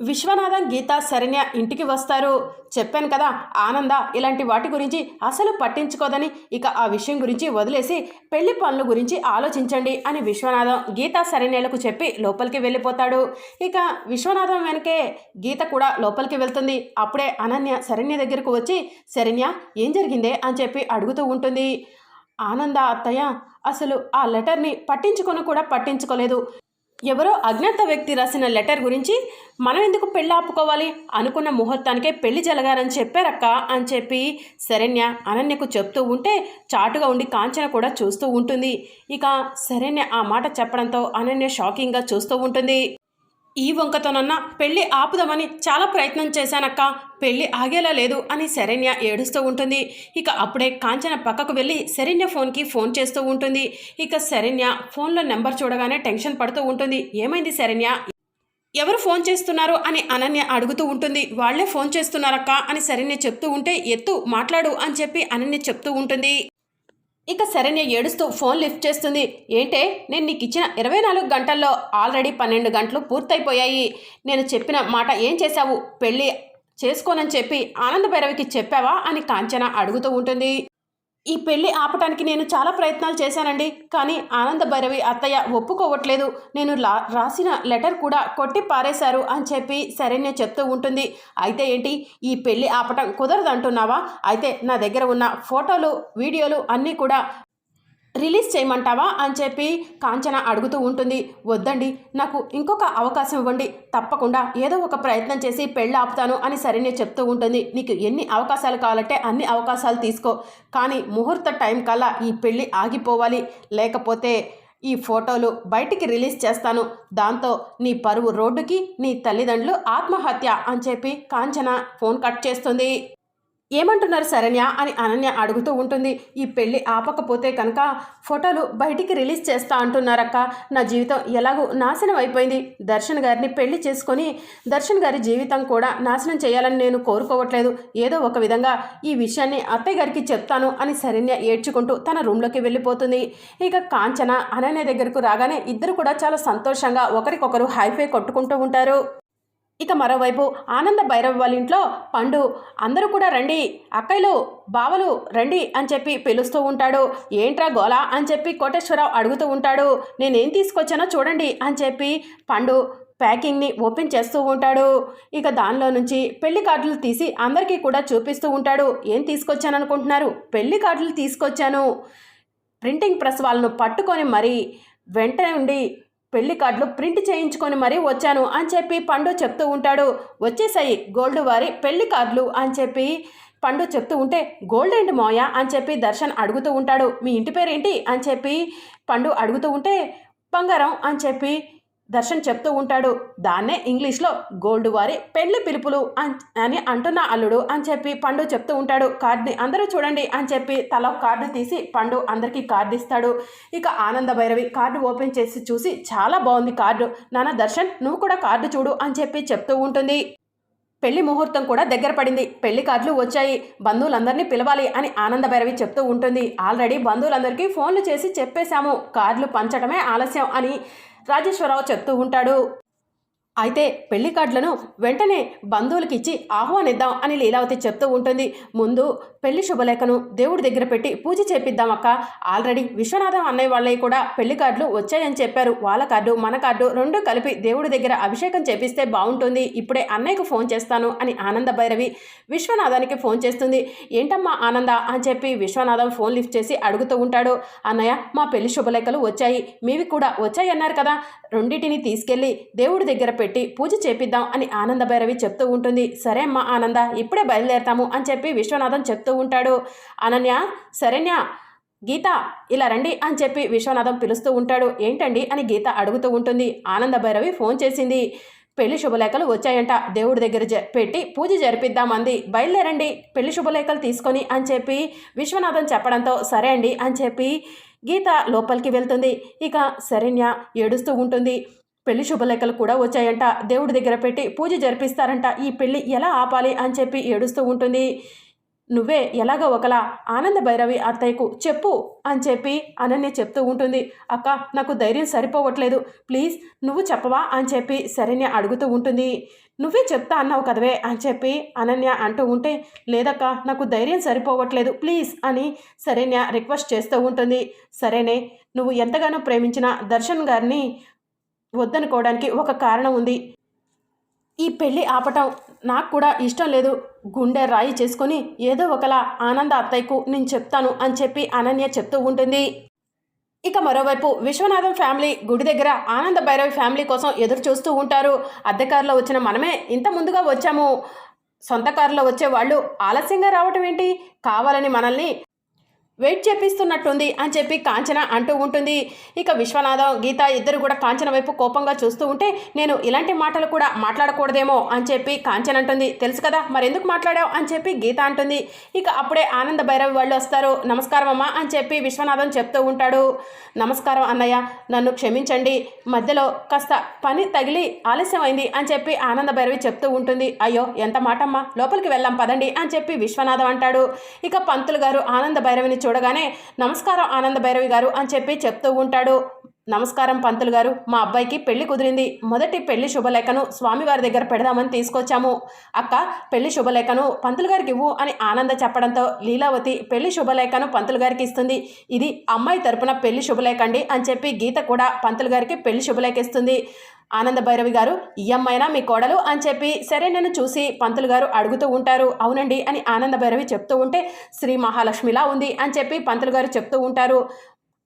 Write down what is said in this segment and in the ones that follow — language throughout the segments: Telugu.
విశ్వనాథం గీత శరణ్య ఇంటికి వస్తారు. చెప్పాను కదా ఆనంద ఇలాంటి వాటి గురించి అసలు పట్టించుకోదని ఇక ఆ విషయం గురించి వదిలేసి పెళ్ళి పనుల గురించి ఆలోచించండి అని విశ్వనాథం గీత శరణ్యలకు చెప్పి లోపలికి వెళ్ళిపోతాడు. ఇక విశ్వనాథం వెనకే గీత కూడా లోపలికి వెళ్తుంది. అప్పుడే అనన్య శరణ్య దగ్గరకు వచ్చి శరణ్య ఏం జరిగిందే అని చెప్పి అడుగుతూ ఉంటుంది. ఆనంద అత్తయ్య అసలు ఆ లెటర్ని పట్టించుకొని కూడా పట్టించుకోలేదు. ఎవరో అజ్ఞాత వ్యక్తి రాసిన లెటర్ గురించి మనం ఎందుకు పెళ్ళి ఆపుకోవాలి అనుకున్న ముహూర్తానికే పెళ్ళి జరగాలని చెప్పారక్క అని చెప్పి శరణ్య అనన్యకు చెప్తూ ఉంటే చాటుగా ఉండి కాంచన కూడా చూస్తూ ఉంటుంది. ఇక శరణ్య ఆ మాట చెప్పడంతో అనన్య షాకింగ్గా చూస్తూ ఉంటుంది. ఈ వంకతోనన్నా పెళ్ళి ఆపుదామని చాలా ప్రయత్నం చేశానక్క. పెళ్ళి ఆగేలా లేదు అని శరణ్య ఏడుస్తూ ఉంటుంది. ఇక అప్పుడే కాంచన పక్కకు వెళ్ళి శరణ్య ఫోన్కి ఫోన్ చేస్తూ ఉంటుంది. ఇక శరణ్య ఫోన్లో నెంబర్ చూడగానే టెన్షన్ పడుతూ ఉంటుంది. ఏమైంది శరణ్య? ఎవరు ఫోన్ చేస్తున్నారు అని అనన్య అడుగుతూ ఉంటుంది. వాళ్ళే ఫోన్ చేస్తున్నారక్క అని శరణ్య చెప్తూ ఉంటే ఎత్తు మాట్లాడు అని చెప్పి అనన్య చెప్తూ ఉంటుంది. ఇక శరణ్య ఏడుస్తూ ఫోన్ లిఫ్ట్ చేస్తుంది. ఏంటే నేను నీకు ఇచ్చిన ఇరవై నాలుగు గంటల్లో ఆల్రెడీ పన్నెండు గంటలు పూర్తయిపోయాయి. నేను చెప్పిన మాట ఏం చేశావు? పెళ్ళి చేసుకోనని చెప్పి ఆనంద భైరవికి చెప్పావా? అని కాంచన అడుగుతూ ఉంటుంది. ఈ పెళ్ళి ఆపటానికి నేను చాలా ప్రయత్నాలు చేశానండి. కానీ ఆనంద భైరవి అత్తయ్య ఒప్పుకోవట్లేదు. నేను లా రాసిన లెటర్ కూడా కొట్టి పారేశారు అని చెప్పి శరణ్య చెప్తూ ఉంటుంది. అయితే ఏంటి? ఈ పెళ్ళి ఆపటం కుదరదు అంటున్నావా అయితే నా దగ్గర ఉన్న ఫోటోలు వీడియోలు అన్నీ కూడా రిలీజ్ చేయమంటావా అని చెప్పి కాంచన అడుగుతూ ఉంటుంది. వద్దండి నాకు ఇంకొక అవకాశం ఇవ్వండి. తప్పకుండా ఏదో ఒక ప్రయత్నం చేసి పెళ్ళి ఆపుతాను అని సరైన చెప్తూ ఉంటుంది. నీకు ఎన్ని అవకాశాలు కావాలంటే అన్ని అవకాశాలు తీసుకో. కానీ ముహూర్త టైం కల్లా ఈ పెళ్ళి ఆగిపోవాలి. లేకపోతే ఈ ఫోటోలు బయటికి రిలీజ్ చేస్తాను. దాంతో నీ పరువు రోడ్డుకి నీ తల్లిదండ్రులు ఆత్మహత్య అని చెప్పి కాంచన ఫోన్ కట్ చేస్తుంది. ఏమంటున్నారు శరణ్య అని అనన్య అడుగుతూ ఉంటుంది. ఈ పెళ్ళి ఆపకపోతే కనుక ఫోటోలు బయటికి రిలీజ్ చేస్తా అంటున్నారక్క. నా జీవితం ఎలాగూ నాశనం అయిపోయింది. దర్శన్ గారిని పెళ్ళి చేసుకొని దర్శన్ గారి జీవితం కూడా నాశనం చేయాలని నేను కోరుకోవట్లేదు. ఏదో ఒక విధంగా ఈ విషయాన్ని అత్తయ్య గారికి చెప్తాను అని శరణ్య ఏడ్చుకుంటూ తన రూమ్లోకి వెళ్ళిపోతుంది. ఇక కాంచన అనన్య దగ్గరకు రాగానే ఇద్దరు కూడా చాలా సంతోషంగా ఒకరికొకరు హైఫై కొట్టుకుంటూ ఉంటారు. ఇక మరోవైపు ఆనంద భైరవ్ వాళ్ళ ఇంట్లో పండు అందరూ కూడా రండి అక్కయ్యలు బావలు రండి అని చెప్పి పిలుస్తూ ఉంటాడు. ఏంట్రా గోలా అని చెప్పి కోటేశ్వరరావు అడుగుతూ ఉంటాడు. నేనేం తీసుకొచ్చానో చూడండి అని చెప్పి పండు ప్యాకింగ్ని ఓపెన్ చేస్తూ ఉంటాడు. ఇక దానిలో నుంచి పెళ్ళి కార్డులు తీసి అందరికీ కూడా చూపిస్తూ ఉంటాడు. ఏం తీసుకొచ్చాను అనుకుంటున్నారు? పెళ్ళి కార్డులు తీసుకొచ్చాను. ప్రింటింగ్ ప్రెస్ వాళ్ళను పట్టుకొని మరీ వెంట ఉండి పెళ్ళి కార్డులు ప్రింట్ చేయించుకొని మరీ వచ్చాను అని చెప్పి పండు చెప్తూ ఉంటాడు. వచ్చేసాయి గోల్డ్ వారి పెళ్ళి కార్డులు అని చెప్పి పండు చెప్తూ ఉంటే గోల్డ్ ఏంటి మోయ అని చెప్పి దర్శన్ అడుగుతూ ఉంటాడు. మీ ఇంటి పేరేంటి? అని చెప్పి పండు అడుగుతూ ఉంటే బంగారం అని చెప్పి దర్శన్ చెప్తూ ఉంటాడు దాన్నే ఇంగ్లీష్లో గోల్డ్ వారి పెళ్ళి పిలుపులు అని అంటున్న అల్లుడు అని చెప్పి పండు చెప్తూ ఉంటాడు. కార్డుని అందరూ చూడండి అని చెప్పి తల కార్డు తీసి పండు అందరికీ కార్డు ఇస్తాడు. ఇక ఆనంద భైరవి కార్డు ఓపెన్ చేసి చూసి చాలా బాగుంది కార్డు. నాన్న దర్శన్ నువ్వు కూడా కార్డు చూడు అని చెప్పి చెప్తూ ఉంటుంది. పెళ్ళి ముహూర్తం కూడా దగ్గర పడింది. పెళ్ళి కార్డులు వచ్చాయి. బంధువులందరినీ పిలవాలి అని ఆనంద భైరవి చెప్తూ ఉంటుంది. ఆల్రెడీ బంధువులందరికీ ఫోన్లు చేసి చెప్పేశాము. కార్డులు పంచడమే ఆలస్యం అని రాజేశ్వరరావు చెప్తూ ఉంటాడు. అయితే పెళ్ళి కార్డులను వెంటనే బంధువులకి ఇచ్చి ఆహ్వానిద్దాం అని లీలావతి చెప్తూ ఉంటుంది. ముందు పెళ్ళి శుభలేఖను దేవుడి దగ్గర పెట్టి పూజ చేపిద్దాం అక్క. ఆల్రెడీ విశ్వనాథం అన్నయ్య వాళ్ళవి కూడా పెళ్ళి కార్డులు వచ్చాయని చెప్పారు. వాళ్ళ కార్డు మన కార్డు రెండు కలిపి దేవుడి దగ్గర అభిషేకం చేపిస్తే బాగుంటుంది. ఇప్పుడే అన్నయ్యకు ఫోన్ చేస్తాను అని ఆనంద భైరవి విశ్వనాథానికి ఫోన్ చేస్తుంది. ఏంటమ్మా ఆనంద? అని చెప్పి విశ్వనాథం ఫోన్ లిఫ్ట్ చేసి అడుగుతూ ఉంటాడు. అన్నయ్య మా పెళ్ళి శుభలేఖలు వచ్చాయి. మీవి కూడా వచ్చాయి అన్నారు కదా. రెండింటిని తీసుకెళ్ళి దేవుడి దగ్గర పెట్టి పెట్టి పూజ చేపిద్దాం అని ఆనంద భైరవి చెప్తూ ఉంటుంది. సరే అమ్మా ఆనంద ఇప్పుడే బయలుదేరతాము అని చెప్పి విశ్వనాథం చెప్తూ ఉంటాడు. అనన్య శరణ్య గీత ఇలా రండి అని చెప్పి విశ్వనాథం పిలుస్తూ ఉంటాడు. ఏంటండి అని గీత అడుగుతూ ఉంటుంది. ఆనంద భైరవి ఫోన్ చేసింది. పెళ్ళి శుభలేఖలు వచ్చాయంట. దేవుడి దగ్గర జ పెట్టి పూజ జరిపిద్దామంది బయలుదేరండి పెళ్ళి శుభలేఖలు తీసుకొని అని చెప్పి విశ్వనాథం చెప్పడంతో సరే అండి అని చెప్పి గీత లోపలికి వెళ్తుంది. ఇక శరణ్య ఏడుస్తూ ఉంటుంది. పెళ్ళి శుభలేఖలు కూడా వచ్చాయంట. దేవుడి దగ్గర పెట్టి పూజ జరిపిస్తారంట. ఈ పెళ్ళి ఎలా ఆపాలి అని చెప్పి ఏడుస్తూ ఉంటుంది. నువ్వే ఎలాగో ఒకలా ఆనంద భైరవి అత్తయ్యకు చెప్పు అని చెప్పి అనన్య చెప్తూ ఉంటుంది. అక్క నాకు ధైర్యం సరిపోవట్లేదు. ప్లీజ్ నువ్వు చెప్పవా అని చెప్పి శరణ్య అడుగుతూ ఉంటుంది. నువ్వే చెప్తా అన్నావు కదవే అని చెప్పి అనన్య అంటూ ఉంటే లేదక్క నాకు ధైర్యం సరిపోవట్లేదు. ప్లీజ్ అని శరణ్య రిక్వెస్ట్ చేస్తూ ఉంటుంది. సరేనే నువ్వు ఎంతగానో ప్రేమించిన దర్శన్ గారిని వద్దనుకోవడానికి ఒక కారణం ఉంది. ఈ పెళ్ళి ఆపటం నాకు కూడా ఇష్టం లేదు. గుండె రాయి చేసుకొని ఏదో ఒకలా ఆనంద అత్తయ్యకు నేను చెప్తాను అని చెప్పి అనన్య చెప్తూ ఉంటుంది. ఇక మరోవైపు విశ్వనాథం ఫ్యామిలీ గుడి దగ్గర ఆనంద భైరవి ఫ్యామిలీ కోసం ఎదురు చూస్తూ ఉంటారు. అద్దె కారులో వచ్చిన మనమే ఇంత ముందుగా వచ్చాము. సొంత కారులో వచ్చే వాళ్ళు ఆలస్యంగా రావటం ఏంటి? కావాలని మనల్ని వెయిట్ చేపిస్తున్నట్టుంది అని చెప్పి కాంచన అంటూ ఉంటుంది. ఇక విశ్వనాథం గీత ఇద్దరు కూడా కాంచన వైపు కోపంగా చూస్తూ ఉంటే నేను ఇలాంటి మాటలు కూడా మాట్లాడకూడదేమో అని చెప్పి కాంచన అంటుంది. తెలుసు కదా మరెందుకు మాట్లాడావు అని చెప్పి గీత అంటుంది. ఇక అప్పుడే ఆనంద భైరవి వాళ్ళు వస్తారు. నమస్కారం అమ్మా అని చెప్పి విశ్వనాథం చెప్తూ ఉంటాడు. నమస్కారం అన్నయ్య నన్ను క్షమించండి. మధ్యలో కాస్త పని తగిలి ఆలస్యం అయింది అని చెప్పి ఆనంద భైరవి చెప్తూ ఉంటుంది. అయ్యో ఎంత మాటమ్మా లోపలికి వెళ్ళాం పదండి అని చెప్పి విశ్వనాథం అంటాడు. ఇక పంతులు గారు ఆనంద భైరవిని చూడగానే నమస్కారం ఆనంద భైరవి గారు అని చెప్పి చెప్తూ ఉంటాడు. నమస్కారం పంతులు గారు మా అబ్బాయికి పెళ్ళి కుదిరింది. మొదటి పెళ్ళి శుభలేఖను స్వామివారి దగ్గర పెడదామని తీసుకొచ్చాము. అక్క పెళ్ళి శుభలేఖను పంతులు గారికి ఇవ్వు అని ఆనంద చెప్పడంతో లీలావతి పెళ్ళి శుభలేఖను పంతులు గారికి ఇస్తుంది. ఇది అమ్మాయి తరపున పెళ్ళి శుభలేఖ అండి అని చెప్పి గీత కూడా పంతులు గారికి పెళ్ళి శుభలేఖ ఇస్తుంది. ఆనంద భైరవి గారు ఈ మీ కోడలు అని చెప్పి సరే నన్ను చూసి పంతులు గారు అడుగుతూ ఉంటారు. అవునండి అని ఆనంద భైరవి చెప్తూ ఉంటే శ్రీ మహాలక్ష్మిలా ఉంది అని చెప్పి పంతులు గారు చెప్తూ ఉంటారు.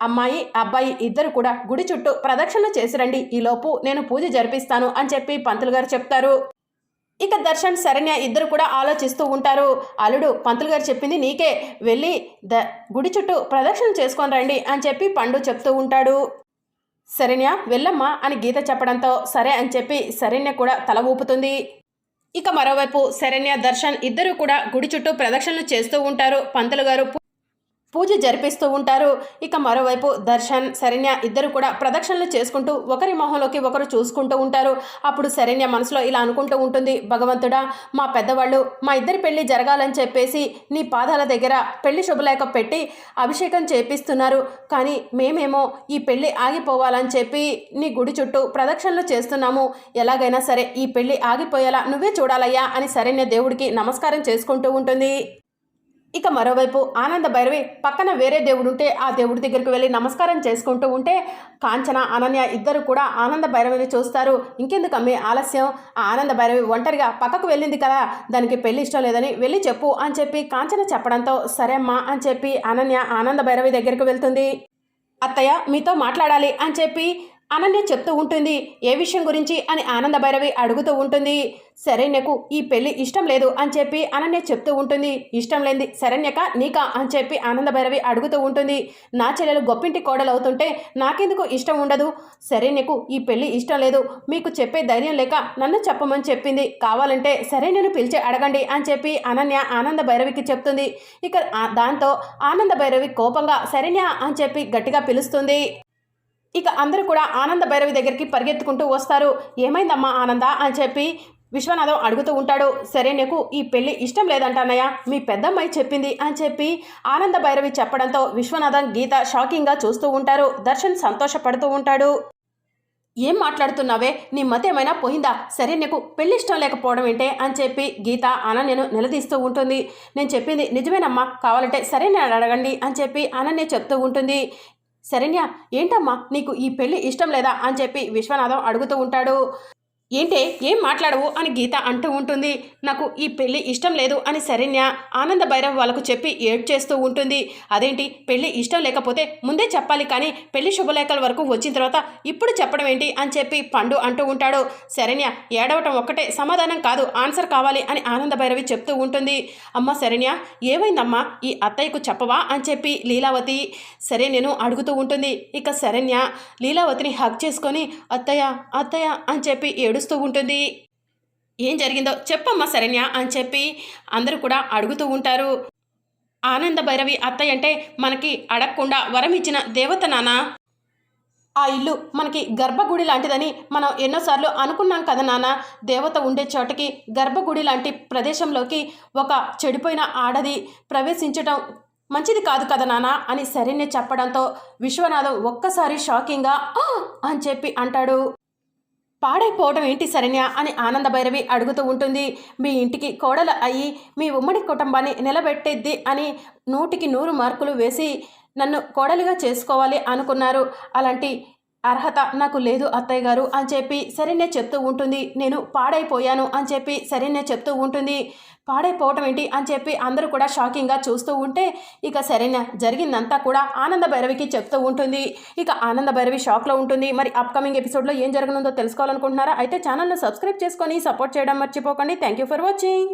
అమ్మాయి అబ్బాయి ఇద్దరు కూడా గుడి చుట్టూ ప్రదక్షిణలు చేసిరండి. ఈలోపు నేను పూజ జరిపిస్తాను అని చెప్పి పంతులు గారు చెప్తారు. ఇక దర్శన్ శరణ్య ఇద్దరు కూడా ఆలోచిస్తూ ఉంటారు. అల్లుడు పంతులు గారు చెప్పింది నీకే. వెళ్ళి ద గుడి చుట్టూ ప్రదక్షిణ చేసుకొని రండి అని చెప్పి పండు చెప్తూ ఉంటాడు. శరణ్య వెళ్ళమ్మా అని గీత చెప్పడంతో సరే అని చెప్పి శరణ్య కూడా తల ఊపుతుంది. ఇక మరోవైపు శరణ్య దర్శన్ ఇద్దరు కూడా గుడి చుట్టూ ప్రదక్షిణలు చేస్తూ ఉంటారు. పంతులు గారు పూజ జరిపిస్తూ ఉంటారు. ఇక మరోవైపు దర్శన్ శరణ్య ఇద్దరు కూడా ప్రదక్షిణలు చేసుకుంటూ ఒకరి మొహంలోకి ఒకరు చూసుకుంటూ ఉంటారు. అప్పుడు శరణ్య మనసులో ఇలా అనుకుంటూ ఉంటుంది భగవంతుడా మా పెద్దవాళ్ళు మా ఇద్దరి పెళ్ళి జరగాలని చెప్పేసి నీ పాదాల దగ్గర పెళ్ళి శుభలేఖ పెట్టి అభిషేకం చేపిస్తున్నారు. కానీ మేమేమో ఈ పెళ్ళి ఆగిపోవాలని చెప్పి నీ గుడి చుట్టూ ప్రదక్షిణలు చేస్తున్నాము. ఎలాగైనా సరే ఈ పెళ్ళి ఆగిపోయేలా నువ్వే చూడాలయ్యా అని శరణ్య దేవుడికి నమస్కారం చేసుకుంటూ ఉంటుంది. ఇక మరోవైపు ఆనంద భైరవి పక్కన వేరే దేవుడు ఉంటే ఆ దేవుడి దగ్గరికి వెళ్ళి నమస్కారం చేసుకుంటూ ఉంటే కాంచన అనన్య ఇద్దరు కూడా ఆనంద భైరవిని చూస్తారు. ఇంకెందుకు ఆలస్యం? ఆ ఆనంద భైరవి ఒంటరిగా పక్కకు వెళ్ళింది కదా దానికి పెళ్ళి ఇష్టం లేదని వెళ్ళి చెప్పు అని చెప్పి కాంచన చెప్పడంతో సరే అమ్మా అని చెప్పి అనన్య ఆనంద భైరవి దగ్గరికి వెళ్తుంది. అత్తయ్య మీతో మాట్లాడాలి అని చెప్పి అనన్య చెప్తూ ఉంటుంది ఏ విషయం గురించి? అని ఆనంద భైరవి అడుగుతూ ఉంటుంది శరణ్యకు ఈ పెళ్ళి ఇష్టం లేదు అని చెప్పి అనన్య చెప్తూ ఉంటుంది ఇష్టం లేనిది శరణ్యక నీకా? అని చెప్పి ఆనంద భైరవి అడుగుతూ ఉంటుంది నా చెల్లెలు గొప్పింటి కోడలు అవుతుంటే నాకెందుకు ఇష్టం ఉండదు? శరణ్యకు ఈ పెళ్ళి ఇష్టం లేదు మీకు చెప్పే ధైర్యం లేక నన్ను చెప్పమని చెప్పింది. కావాలంటే శరణ్యను పిలిచి అడగండి అని చెప్పి అనన్య ఆనంద భైరవికి చెప్తుంది. ఇక దాంతో ఆనంద భైరవి కోపంగా శరణ్య అని చెప్పి గట్టిగా పిలుస్తుంది. ఇక అందరూ కూడా ఆనంద భైరవి దగ్గరికి పరిగెత్తుకుంటూ వస్తారు. ఏమైందమ్మా ఆనంద అని చెప్పి విశ్వనాథం అడుగుతూ ఉంటాడు. సరే నీకు ఈ పెళ్ళి ఇష్టం లేదంట మీ పెద్దమ్మాయి చెప్పింది అని చెప్పి ఆనంద భైరవి చెప్పడంతో విశ్వనాథం గీత షాకింగ్గా చూస్తూ ఉంటారు. దర్శన్ సంతోషపడుతూ ఉంటాడు. ఏం మాట్లాడుతున్నావే? నీ మత ఏమైనా పోయిందా? సరే నీకు పెళ్ళి ఇష్టం లేకపోవడం ఏంటే అని చెప్పి గీత అనన్యను నిలదీస్తూ ఉంటుంది. నేను చెప్పింది నిజమేనమ్మా కావాలంటే సరే నేను అడగండి అని చెప్పి అనన్య చెప్తూ ఉంటుంది. శరణ్య ఏంటమ్మా నీకు ఈ పెళ్ళి ఇష్టం లేదా? అని చెప్పి విశ్వనాథం అడుగుతూ ఉంటాడు. ఏంటే ఏం మాట్లాడవు అని గీత అంటూ ఉంటుంది. నాకు ఈ పెళ్ళి ఇష్టం లేదు అని శరణ్య ఆనంద భైరవ్ వాళ్ళకు చెప్పి ఏడ్ చేస్తూ ఉంటుంది. అదేంటి పెళ్ళి ఇష్టం లేకపోతే ముందే చెప్పాలి కానీ పెళ్ళి శుభలేఖల వరకు వచ్చిన తర్వాత ఇప్పుడు చెప్పడం ఏంటి అని చెప్పి పండు అంటూ ఉంటాడు. శరణ్య ఏడవటం ఒక్కటే సమాధానం కాదు ఆన్సర్ కావాలి అని ఆనంద భైరవి చెప్తూ ఉంటుంది. అమ్మ శరణ్య ఏమైందమ్మా? ఈ అత్తయ్యకు చెప్పవా అని చెప్పి లీలావతి సరే నేను అడుగుతూ ఉంటుంది. ఇక శరణ్య లీలావతిని హక్ చేసుకొని అత్తయ్య అత్తయ్య అని చెప్పి ఏడు ఏడుస్తూ ఉంటుంది. ఏం జరిగిందో చెప్పమ్మా శరణ్య అని చెప్పి అందరూ కూడా అడుగుతూ ఉంటారు. ఆనంద భైరవి అత్తయ్య అంటే మనకి అడగకుండా వరం ఇచ్చిన దేవత నానా? ఆ ఇల్లు మనకి గర్భగుడి లాంటిదని మనం ఎన్నోసార్లు అనుకున్నాం కదా నాన్న దేవత ఉండే చోటకి గర్భగుడి లాంటి ప్రదేశంలోకి ఒక చెడిపోయిన ఆడది ప్రవేశించటం మంచిది కాదు కదా నాన్న అని శరణ్య చెప్పడంతో విశ్వనాథం ఒక్కసారి షాకింగ్గా అని చెప్పి అంటాడు. పాడైపోవడం ఏంటి శరణ్య అని ఆనంద భైరవి అడుగుతూ ఉంటుంది. మీ ఇంటికి కోడలు అయ్యి మీ ఉమ్మడి కుటుంబాన్ని నిలబెట్టేద్ది అని నూటికి నూరు మార్కులు వేసి నన్ను కోడలిగా చేసుకోవాలి అనుకున్నారు. అలాంటి అర్హత నాకు లేదు అత్తయ్య గారు అని చెప్పి సరేనే చెప్తూ ఉంటుంది. నేను పాడైపోయాను అని చెప్పి సరేనే చెప్తూ ఉంటుంది. పాడైపోవటం ఏంటి అని చెప్పి అందరూ కూడా షాకింగ్గా చూస్తూ ఉంటే ఇక సరైన జరిగిందంతా కూడా ఆనంద భైరవికి చెప్తూ ఉంటుంది. ఇక ఆనంద భైరవి షాక్లో ఉంటుంది. మరి అప్కమింగ్ ఎపిసోడ్లో ఏం జరగనుందో తెలుసుకోవాలనుకుంటున్నారా? అయితే ఛానల్ను సబ్స్క్రైబ్ చేసుకొని సపోర్ట్ చేయడం మర్చిపోకండి. Thank you for watching